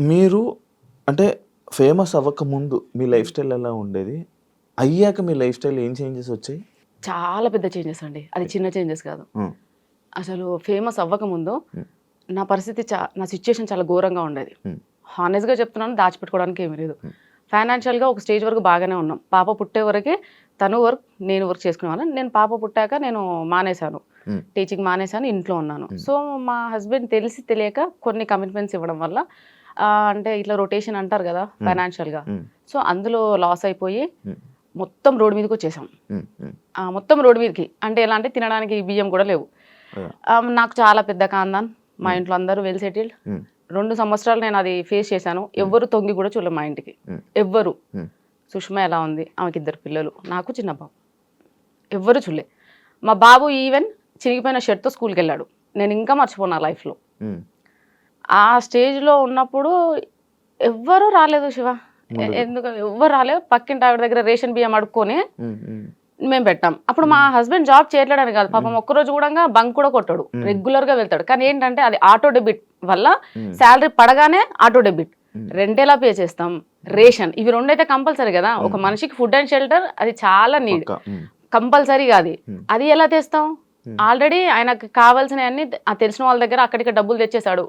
మీరు అంటే ఫేమస్ అవ్వక ముందు మీ లైఫ్ స్టైల్ ఎలా ఉండేది? అయ్యాక మీ లైఫ్ స్టైల్ ఏం చేంజెస్ వచ్చాయి? చాలా పెద్ద చేంజెస్ అండి. అది చిన్న చేంజెస్ కాదు. అసలు ఫేమస్ అవ్వకముందు Hmm. నా పరిస్థితి చా నా సిచ్యుయేషన్ చాలా ఘోరంగా ఉండేది. Hmm. హానెస్ట్గా చెప్తున్నాను దాచిపెట్టుకోవడానికి ఏమీ లేదు. Hmm. ఫైనాన్షియల్గా ఒక స్టేజ్ వరకు బాగానే ఉన్నాం. పాప పుట్టే వరకే తను వర్క్ నేను వర్క్ చేసుకునేవాళ్ళం. నేను పాప పుట్టాక నేను మానేశాను. Hmm. టీచింగ్ మానేశాను ఇంట్లో ఉన్నాను. Hmm. సో మా హస్బెండ్ తెలిసి తెలియక కొన్ని కమిట్మెంట్స్ ఇవ్వడం వల్ల అంటే ఇట్లా రొటేషన్ అంటారు కదా ఫైనాన్షియల్గా ఉమ్, సో అందులో లాస్ అయిపోయి. మొత్తం రోడ్ మీదకి వచ్చేసాం. మొత్తం రోడ్ మీదకి. అంటే ఎలా అంటే తినడానికి బియ్యం కూడా లేవు. నాకు చాలా పెద్ద కాందాన్. మా ఇంట్లో అందరూ వెల్ సెటిల్డ్ రెండు సంవత్సరాలు నేను అది ఫేస్ చేశాను. ఎవ్వరు తొంగి కూడా చూడలేదు మా ఇంటికి. ఎవ్వరు. సుష్మా ఎలా ఉంది? ఆమెకి ఇద్దరు పిల్లలు. నాకు చిన్న బాబు. ఎవ్వరు చూడలే. మా బాబు ఈవెన్ చిరిగిపోయిన షర్ట్తో స్కూల్కి వెళ్ళాడు. నేను ఇంకా మర్చిపోనా లైఫ్లో ఆ స్టేజ్లో ఉన్నప్పుడు ఎవ్వరూ రాలేదు శివ. ఎందుకు? ఎవ్వరు రాలేదు. పక్కింటి ఆవిడ దగ్గర రేషన్ బియ్యం అడుక్కొని మేము పెట్టాం. అప్పుడు మా హస్బెండ్ జాబ్ చేయట్లేడని కాదు. పాపం ఒక్కరోజు కూడా బంక్ కూడా కొట్టాడు. రెగ్యులర్గా వెళ్తాడు. కానీ ఏంటంటే అది ఆటో డెబిట్ వల్ల. శాలరీ పడగానే ఆటో డెబిట్. రెండేలా పే చేస్తాం. రేషన్. ఇవి రెండైతే కంపల్సరీ కదా. ఒక మనిషికి ఫుడ్ అండ్ షెల్టర్ అది చాలా నీడ్. ఉమ్, కంపల్సరీగా అది ఎలా తెస్తాం. ఆల్రెడీ ఆయనకు కావాల్సిన అన్ని తెలిసిన వాళ్ళ దగ్గర అక్కడికి డబ్బులు తెచ్చేసాడు